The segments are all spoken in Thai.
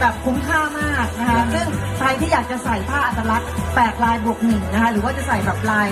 แบบคุ้มค่ามากนะคะ ซึ่งใครที่อยากจะใส่ผ้าอัตลักษณ์แปดลายบวกหนึ่งนะคะ หรือว่าจะใส่แบบลาย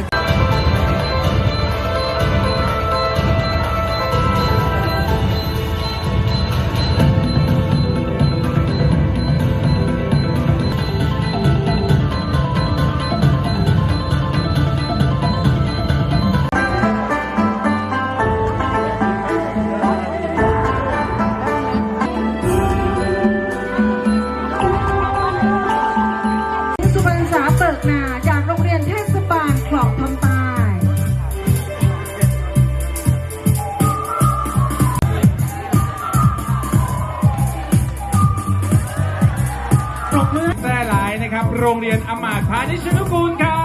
บมือแพร่หลายนะครับ โรงเรียนอมาตย์พาณิชนุกูลครั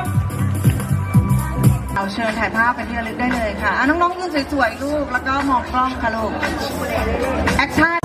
บเอาเชิญถ่ายภาพเป็นที่ระลึกได้เลยค่ะอะน้องๆยืนสวยๆลูกแล้วก็มองกล้องค่ะลูกแอคชั่น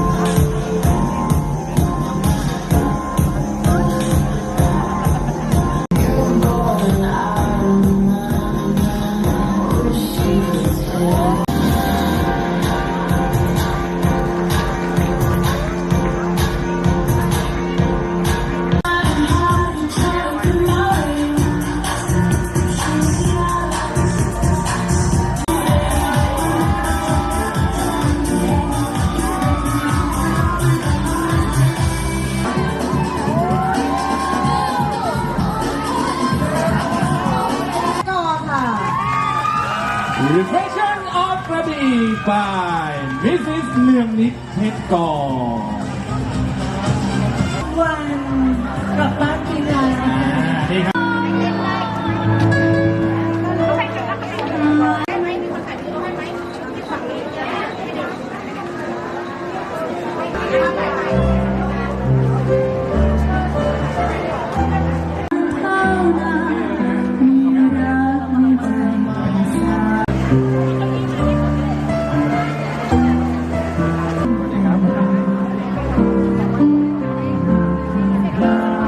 Reflection of กระบี่ by Mrs. เลือ